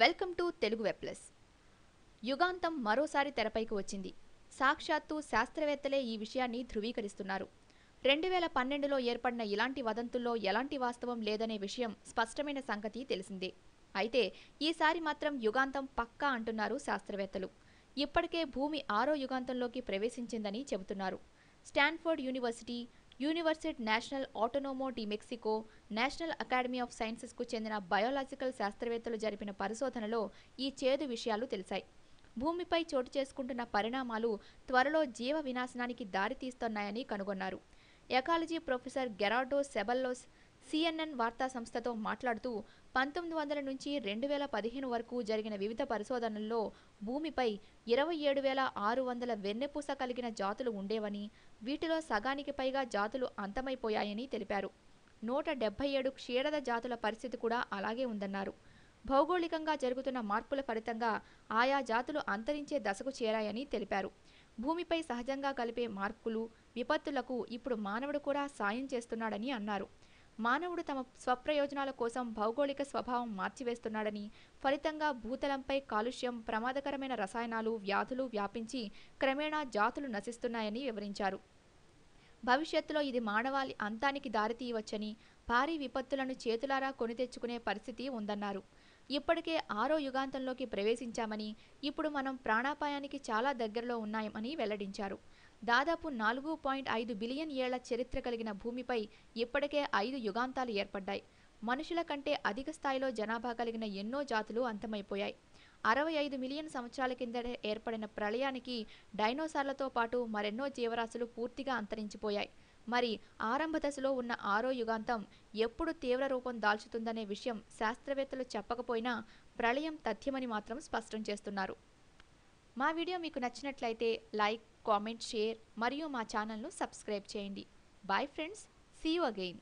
Welcome to Telugu web plus. యుగాంతం మరోసారి తెరపైకి వచ్చింది. సాక్షాత్తు శాస్త్రవేత్తలే ఈ విషయాన్ని ధృవీకరిస్తున్నారు. రెండు వేల పన్నెండులో ఏర్పడిన ఇలాంటి వదంతుల్లో ఎలాంటి వాస్తవం లేదనే విషయం స్పష్టమైన సంగతి తెలిసిందే. అయితే ఈసారి మాత్రం యుగాంతం పక్కా అంటున్నారు శాస్త్రవేత్తలు. ఇప్పటికే భూమి ఆరో యుగాంతంలోకి ప్రవేశించిందని చెబుతున్నారు. Stanford University University National ఆటోనోమో D Mexico National Academy of సైన్సెస్కు చెందిన బయోలాజికల్ శాస్త్రవేత్తలు జరిపిన పరిశోధనలో ఈ చేదు విషయాలు తెలిసాయి. భూమిపై చోటు చేసుకుంటున్న పరిణామాలు త్వరలో జీవ వినాశనానికి దారితీస్తున్నాయని కనుగొన్నారు. Ecology professor Gerardo Ceballos CNN వార్తా సంస్థతో మాట్లాడుతూ పంతొమ్మిది వందల నుంచి రెండు వేల పదిహేను వరకు జరిగిన వివిధ పరిశోధనల్లో భూమిపై ఇరవై ఏడు వేల ఆరు వందల వెన్నెపూస కలిగిన జాతులు ఉండేవని వీటిలో సగానికి పైగా జాతులు అంతమైపోయాయని తెలిపారు. నూట డెబ్బై ఏడు క్షీరద జాతుల పరిస్థితి కూడా అలాగే ఉందన్నారు. భౌగోళికంగా జరుగుతున్న మార్పుల ఫలితంగా ఆయా జాతులు అంతరించే దశకు చేరాయని తెలిపారు. భూమిపై సహజంగా కలిపే మార్పులు విపత్తులకు ఇప్పుడు మానవుడు కూడా సాయం చేస్తున్నాడని అన్నారు. మానవుడు తమ స్వప్రయోజనాల కోసం భౌగోళిక స్వభావం మార్చివేస్తున్నాడని ఫలితంగా భూతలంపై కాలుష్యం ప్రమాదకరమైన రసాయనాలు వ్యాధులు వ్యాపించి క్రమేణా జాతులు నశిస్తున్నాయని వివరించారు. భవిష్యత్తులో ఇది మానవాళి అంతానికి దారితీయవచ్చని భారీ విపత్తులను చేతులారా కొని తెచ్చుకునే పరిస్థితి ఉందన్నారు. ఇప్పటికే ఆరో యుగాంతంలోకి ప్రవేశించామని ఇప్పుడు మనం ప్రాణాపాయానికి చాలా దగ్గరలో ఉన్నామని వెల్లడించారు. దాదాపు నాలుగు పాయింట్ ఐదు బిలియన్ ఏళ్ళ చరిత్ర కలిగిన భూమిపై ఇప్పటికే ఐదు యుగాంతాలు ఏర్పడ్డాయి. మనుషుల కంటే అధిక స్థాయిలో జనాభా కలిగిన ఎన్నో జాతులు అంతమైపోయాయి. అరవై ఐదు మిలియన్ సంవత్సరాల కిందట ఏర్పడిన ప్రళయానికి డైనోసార్లతో పాటు మరెన్నో జీవరాశులు పూర్తిగా అంతరించిపోయాయి. మరి ఆరంభ దశలో ఉన్న ఆరో యుగాంతం ఎప్పుడు తీవ్ర రూపం దాల్చుతుందనే విషయం శాస్త్రవేత్తలు చెప్పకపోయినా ప్రళయం తథ్యమని మాత్రం స్పష్టం చేస్తున్నారు. మా వీడియో మీకు నచ్చినట్లయితే లైక్ కామెంట్ షేర్ మరియు మా ఛానల్ను సబ్స్క్రైబ్ చేయండి. Bye friends see you again